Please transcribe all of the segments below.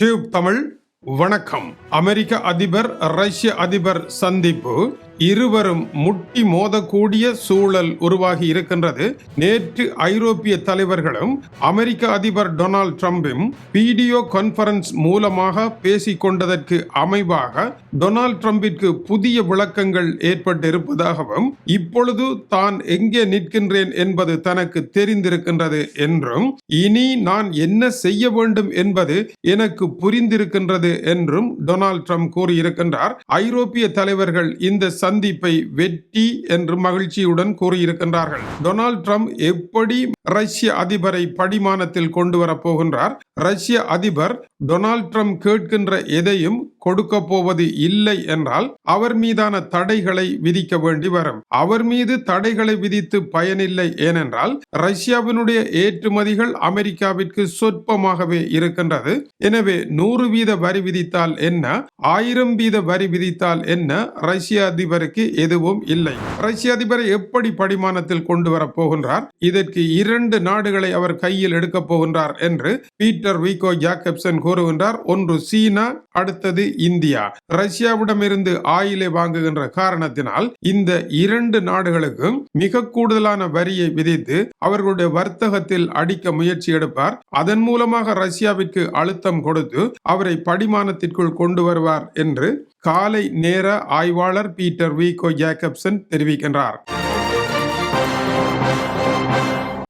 Tube Tamil வணக்கம். அமெரிக்க அதிபர் ரஷ்ய அதிபர் சந்திப்பு. இருவரும் முட்டி மோதக்கூடிய சூழல் உருவாகி இருக்கின்றது. நேற்று ஐரோப்பிய தலைவர்களும் அமெரிக்க அதிபர் டொனால்ட் ட்ரம்பும் வீடியோ கான்பரன்ஸ் மூலமாக பேசிக் கொண்டதற்கு அமைவாக டொனால்ட் ட்ரம்பிற்கு புதிய விளக்கங்கள் ஏற்பட்டிருப்பதாகவும் இப்பொழுது தான் எங்கே நிற்கின்றேன் என்பது தனக்கு தெரிந்திருக்கின்றது என்றும் இனி நான் என்ன செய்ய வேண்டும் என்பது எனக்கு புரிந்திருக்கின்றது என்றும் டொனால்ட் ட்ரம்ப் கூறியிருக்கின்றார். ஐரோப்பிய தலைவர்கள் இந்த சந்திப்பை வெற்றி என்று மகிழ்ச்சியுடன் கூறியிருக்கின்றார்கள். டொனால்ட் ட்ரம்ப் எப்படி ரஷ்ய அதிபரை படிமானத்தில் கொண்டு வரப் போகின்றார்? ரஷ்ய அதிபர் டொனால்ட் ட்ரம்ப் கேட்கின்ற எதையும் கொடுக்க போவது இல்லை என்றால் அவர் மீதான தடைகளை விதிக்க வேண்டி வரும். அவர் மீது தடைகளை விதித்து பயனில்லை ஏனென்றால் ரஷ்யாவினுடைய ஏற்றுமதிகள் அமெரிக்காவிற்கு சொற்பமாகவே இருக்கின்றது. எனவே நூறு வீத வரி விதித்தால் என்ன? ஆயிரம் வீத வரி விதித்தால் என்ன? ரஷ்ய அதிபர் அதிபருக்கு எதுவும் இல்லை. ரஷ்ய அதிபரை எப்படி படிமானத்தில் கொண்டு வரப் போகின்றார்? இதற்கு இரண்டு நாடுகளை அவர் கையில் எடுக்கப் போகின்றார் என்று பீட்டர் வீகோ ஜாக்கப்சன் கூறுகின்றார். ஒன்று சீனா அடுத்தது இந்தியா. ரஷ்யாவிடமிருந்து ஆயிலை வாங்குகின்ற காரணத்தினால் இந்த இரண்டு நாடுகளுக்கும் மிக கூடுதலான வரியை விதித்து அவர்களுடைய வர்த்தகத்தில் அடிக்க முயற்சி எடுப்பார். அதன் மூலமாக ரஷ்யாவிற்கு அழுத்தம் கொடுத்து அவரை படிமானத்திற்குள் கொண்டு வருவார் என்று காலை நேர ஆய்வாளர் பீட்டர் வீகோ ஜேக்கப்சன் தெரிவிக்கின்றார்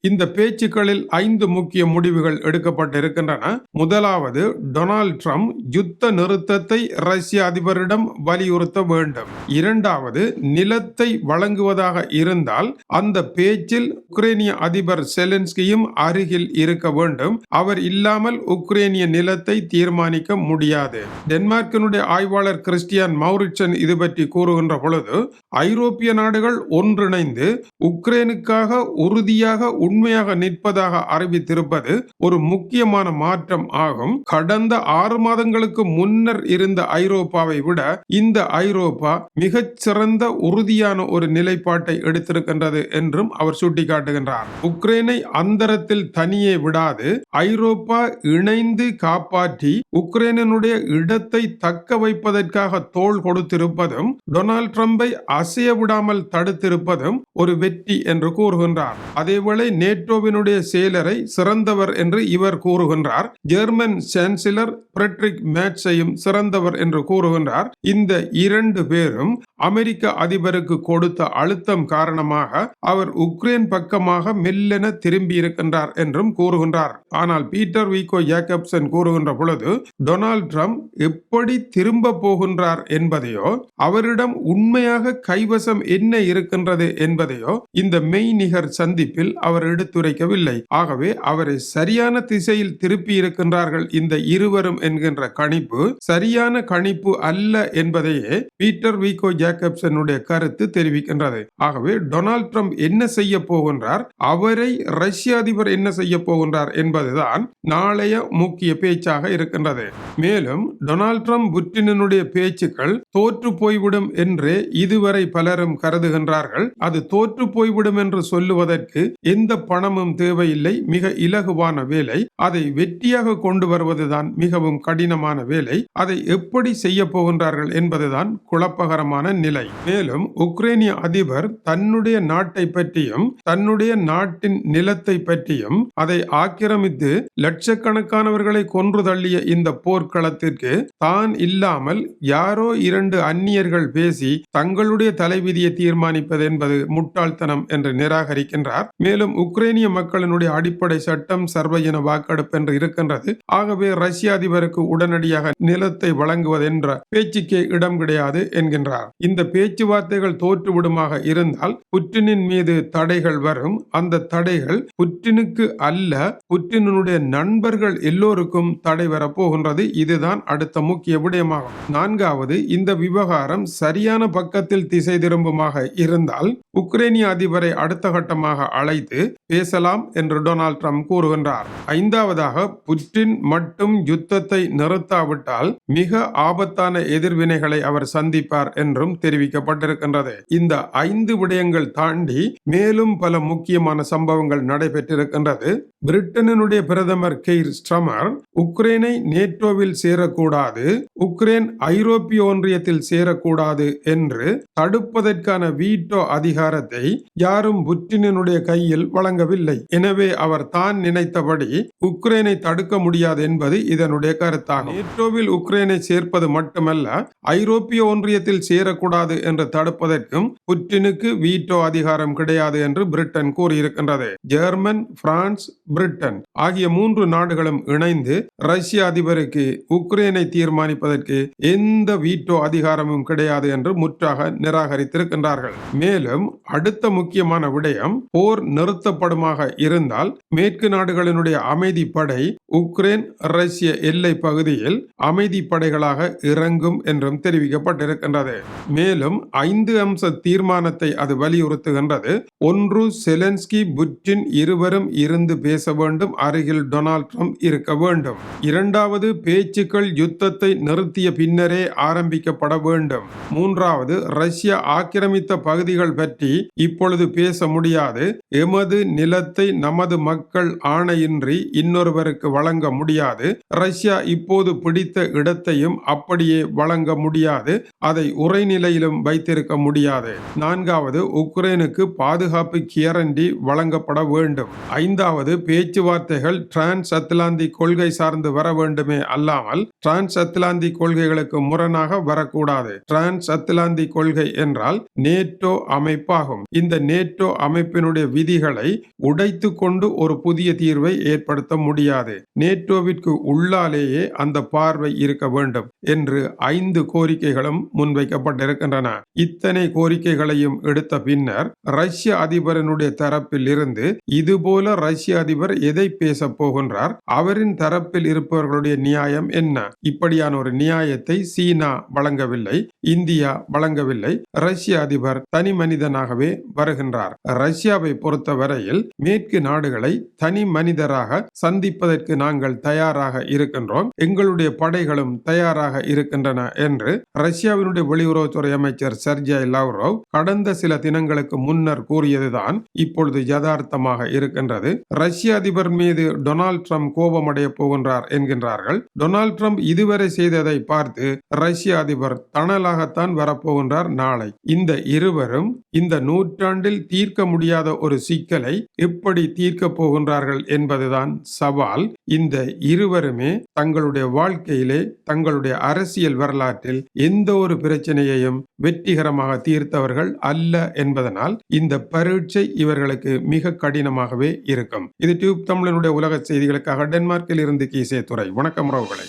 இந்த பேச்சுக்களில் ஐந்து முக்கிய முடிவுகள் எடுக்கப்பட்டிருக்கின்றன. முதலாவது டொனால்ட் ட்ரம்ப் யுத்த நிறுத்தத்தை ரஷ்ய அதிபரிடம் வலியுறுத்த வேண்டும். இரண்டாவது நிலத்தை வழங்குவதாக இருந்தால் அந்த பேச்சில் உக்ரைனிய அதிபர் செலன்ஸ்கியும் அருகில் இருக்க வேண்டும். அவர் இல்லாமல் உக்ரைனிய நிலத்தை தீர்மானிக்க முடியாது. டென்மார்க்கினுடைய ஆய்வாளர் கிறிஸ்டியன் மௌரிச்சன் இது பற்றி கூறுகின்ற பொழுது ஐரோப்பிய நாடுகள் ஒன்றிணைந்து உக்ரைனுக்காக உறுதியாக உண்மையாக நிற்பதாக அறிவித்திருப்பது ஒரு முக்கியமான மாற்றம் ஆகும். கடந்த ஆறு மாதங்களுக்கு முன்னர் இருந்த ஐரோப்பாவை விட இந்த ஐரோப்பா மிகச்சிறந்த உறுதியான ஒரு நிலைப்பாட்டை எடுத்திருக்கின்றது என்றும் அவர் சுட்டிக்காட்டுகின்றார். உக்ரைனை அந்தரத்தில் தனியே விடாது ஐரோப்பா இணைந்து காப்பாற்றி உக்ரைனுடைய இடத்தை தக்க வைப்பதற்காக தோள் கொடுத்திருப்பதும் டொனால்ட் ட்ரம்பை அசைய விடாமல் தடுத்திருப்பதும் ஒரு வெற்றி என்று கூறுகின்றார். அதேவேளை நேட்டோவினுடைய செயலரை சிறந்தவர் என்று இவர் கூறுகின்றார். ஜெர்மன் சான்சலர் பிரெட்ரிக் மேட்சையும் சிறந்தவர் என்று கூறுகின்றார். இந்த இரண்டு பேரும் அமெரிக்க அதிபருக்கு கொடுத்த அழுத்தம் காரணமாக அவர் உக்ரைன் பக்கமாக மெல்லென திரும்பி இருக்கின்றார் என்றும் கூறுகின்றார். ஆனால் பீட்டர் வீகோ ஜேக்கப்சன் கூறுகின்ற பொழுது டொனால்ட் ட்ரம்ப் எப்படி திரும்ப போகின்றார் என்பதையோ அவரிடம் உண்மையாக கைவசம் என்ன இருக்கின்றது என்பதையோ இந்த மெய்நிகர் சந்திப்பில் அவர் எடுத்துரைக்கவில்லை. ஆகவே அவரை சரியான திசையில் திருப்பி இருக்கின்றார்கள் இந்த இருவரும் என்கின்ற கணிப்பு சரியான கணிப்பு அல்ல என்பதையே பீட்டர் வீகோ ஜேக்கப்சனுடைய கருத்து தெரிவிக்கின்றது. ஆகவே டொனால்ட் ட்ரம்ப் என்ன செய்ய போகின்றார்? அவரை ரஷ்ய அதிபர் என்ன செய்ய போகின்றார் என்பதுதான் நாளைய முக்கிய பேச்சாக இருக்கின்றது. மேலும் டொனால்ட் ட்ரம்ப் புட்டினுடைய பேச்சுக்கள் தோற்று போய்விடும் என்றே இதுவரை பலரும் கருதுகின்றார்கள். அது தோற்று போய்விடும் என்று சொல்லுவதற்கு எந்த பணமும் தேவையில்லை. மிக இலகுவான வேலை. அதை வெற்றியாக கொண்டு வருவதுதான் மிகவும் கடினமான வேலை. அதை எப்படி செய்ய போகின்றார்கள் என்பதுதான் குழப்பகரமான நிலை. மேலும் உக்ரைனிய அதிபர் தன்னுடைய நாட்டை பற்றியும் தன்னுடைய நாட்டின் நிலத்தை பற்றியும் அதை ஆக்கிரமித்து லட்சக்கணக்கானவர்களை கொன்று தள்ளிய இந்த போர்க்களத்திற்கு தான் இல்லாமல் யாரோ இரண்டு அந்நியர்கள் பேசி தங்களுடைய தலைவிதியை தீர்மானிப்பது என்பது முட்டாள்தனம் என்று நிராகரிக்கின்றார். மேலும் உக்ரைனிய மக்களினுடைய அடிப்படை சட்டம் சர்வஜன வாக்கெடுப்பு என்று இருக்கின்றது. ஆகவே ரஷ்ய அதிபருக்கு உடனடியாக நிலத்தை வழங்குவது என்ற பேச்சுக்கே இடம் கிடையாது என்கின்றார். இந்த பேச்சுவார்த்தைகள் தோற்றுவிடுமாக இருந்தால் புட்டினின் மீது தடைகள் வரும். அந்த தடைகள் புட்டினுக்கு அல்ல புட்டினுடைய நண்பர்கள் எல்லோருக்கும் தடை வரப்போகின்றது இதுதான் அடுத்த முக்கிய விடயமாகும். நான்காவது இந்த விவகாரம் சரியான பக்கத்தில் திசை திரும்புமாக இருந்தால் உக்ரைனிய அதிபரை அடுத்த கட்டமாக அழைத்து பேசலாம் என்று டொனால்ட் ட்ரம்ப் கூறுகின்றார். ஐந்தாவதாக புட்டின் மட்டும் யுத்தத்தை நிறுத்தாவிட்டால் மிக ஆபத்தான எதிர்வினைகளை அவர் சந்திப்பார் என்றும் தெரிவிக்கப்பட்டிருக்கின்றது. இந்த ஐந்து விடயங்கள் தாண்டி மேலும் பல முக்கியமான சம்பவங்கள் நடைபெற்றிருக்கின்றது. பிரிட்டனினுடைய பிரதமர் கெய்ர் ஸ்ட்ரமர் உக்ரைனை நேட்டோவில் சேரக்கூடாது உக்ரைன் ஐரோப்பிய ஒன்றியத்தில் சேரக்கூடாது என்று தடுப்பதற்கான வீட்டோ அதிகாரத்தை யாரும் புட்டினுடைய கையில் வழங்கவில்லை. எனவே அவர் தான் நினைத்தபடி உக்ரைனை தடுக்க முடியாது என்பது இதனுடைய கருத்தாகும். நேட்டோவில் உக்ரைனை சேர்ப்பது மட்டுமல்ல ஐரோப்பிய ஒன்றியத்தில் சேரக்கூடாது என்று தடுப்பதற்கும் புட்டினுக்கு வீட்டோ அதிகாரம் கிடையாது என்று பிரிட்டன் கூறியிருக்கின்றது. ஜெர்மன் பிரான்ஸ் பிரிட்டன் ஆகிய மூன்று நாடுகளும் இணைந்து ரஷ்ய அதிபருக்கு உக்ரைனை தீர்மானிப்பதற்கு எந்த வீட்டோ அதிகாரமும் கிடையாது என்று முற்றாக நிராகரித்திருக்கின்றார்கள் மேலும் அடுத்த முக்கியமான விடயம் போர் நிறுத்தப்படுமாக இருந்தால் மேற்கு நாடுகளினுடைய அமைதி படை உக்ரைன் ரஷ்ய எல்லை பகுதியில் அமைதி படைகளாக இறங்கும் என்றும் தெரிவிக்கப்பட்டிருக்கின்றது. மேலும் ஐந்து அம்ச தீர்மானத்தை அது வலியுறுத்துகின்றது. ஒன்று செலன்ஸ்கி புட்டின் இருவரும் இருந்து பேச வேண்டும் அருகில் டொனால்ட் ட்ரம்ப் இருக்க வேண்டும். இரண்டாவது பேச்சுக்கள் யுத்தத்தை நிறுத்திய பின்னரே ஆரம்பிக்கப்பட வேண்டும். மூன்றாவது ரஷ்ய ரஷ்யா ஆக்கிரமித்த பகுதிகள் பற்றி இப்பொழுது பேச முடியாது. எமது நிலத்தை நமது மக்கள் ஆணையின்றி இன்னொருவருக்கு வழங்க முடியாது. ரஷ்யா இப்போது பிடித்த இடத்தையும் அப்படியே வழங்க முடியாது. அதை உரைநிலையிலும் வைத்திருக்க முடியாது. நான்காவது உக்ரைனுக்கு பாதுகாப்பு கியரண்டி வழங்கப்பட வேண்டும். ஐந்தாவது பேச்சுவார்த்தைகள் டிரான்ஸ் அத்லாந்திக் கொள்கை சார்ந்து வர வேண்டுமே அல்லாமல் டிரான்ஸ் அத்லாந்திக் கொள்கைகளுக்கு முரணாக வரக்கூடாது. டிரான்ஸ் அத்லாந்திக் கொள்கை என்றால் நேட்டோ அமைப்பாகும். இந்த நேட்டோ அமைப்பினுடைய விதிகளை உடைத்து கொண்டு ஒரு புதிய தீர்வை ஏற்படுத்த முடியாது. நேட்டோவிற்கு உள்ளாலேயே அந்த பார்வை இருக்க வேண்டும் என்று ஐந்து கோரிக்கைகளும் முன்வைக்கப்பட்டிருக்கின்றன. இத்தனை கோரிக்கைகளையும் எடுத்த பின்னர் ரஷ்ய அதிபரனுடைய தரப்பில் இருந்து இதுபோல ரஷ்ய அதிபர் எதை பேச போகின்றார்? அவரின் தரப்பில் இருப்பவர்களுடைய நியாயம் என்ன? இப்படியான ஒரு நியாயத்தை சீனா வழங்கவில்லை இந்தியா வழங்கவில்லை ரஷ்ய அதிபர் தனி மனிதனாகவே வருகின்றார். ரஷ்யாவை பொறுத்தவரையில் மேற்கு நாடுகளை தனி மனிதராக சந்திப்பதற்கு நாங்கள் தயாராக இருக்கின்றோம். எங்களுடைய படைகளும் தயாராக இருக்கின்றன என்று ரஷ்யாவினுடைய வெளியுறவுத்துறை அமைச்சர் சர்ஜய் லவ்ரோவ் கடந்த சில தினங்களுக்கு முன்னர் கூறியதுதான் இப்பொழுது யதார்த்தமாக இருக்கின்றது. ரஷ்ய அதிபர் மீது டொனால்ட் ட்ரம்ப் கோபமடைய போகின்றார் என்கின்றார்கள். டொனால்ட் ட்ரம்ப் இதுவரை செய்ததை பார்த்து ரஷ்ய அதிபர் தணலாகத்தான் வரப்போகின்றார். நாளை. இந்த இருவரும் இந்த நூற்றாண்டில் தீர்க்க முடியாத ஒரு சிக்கலை எப்படி தீர்க்க போகின்றார்கள் என்பதுதான் சவால். இந்த இருவருமே தங்களுடைய வாழ்க்கையிலே தங்களுடைய அரசியல் வரலாற்றில் எந்த ஒரு பிரச்சனையையும் வெற்றிகரமாக தீர்த்தவர்கள் அல்ல என்பதனால் இந்த பரீட்சை இவர்களுக்கு மிக கடினமாகவே இருக்கும். இது டியூப் தமிழனுடைய உலக செய்திகளுக்காக டென்மார்க்கில் இருந்து கீசே துறை வணக்கம் உறவுகளை.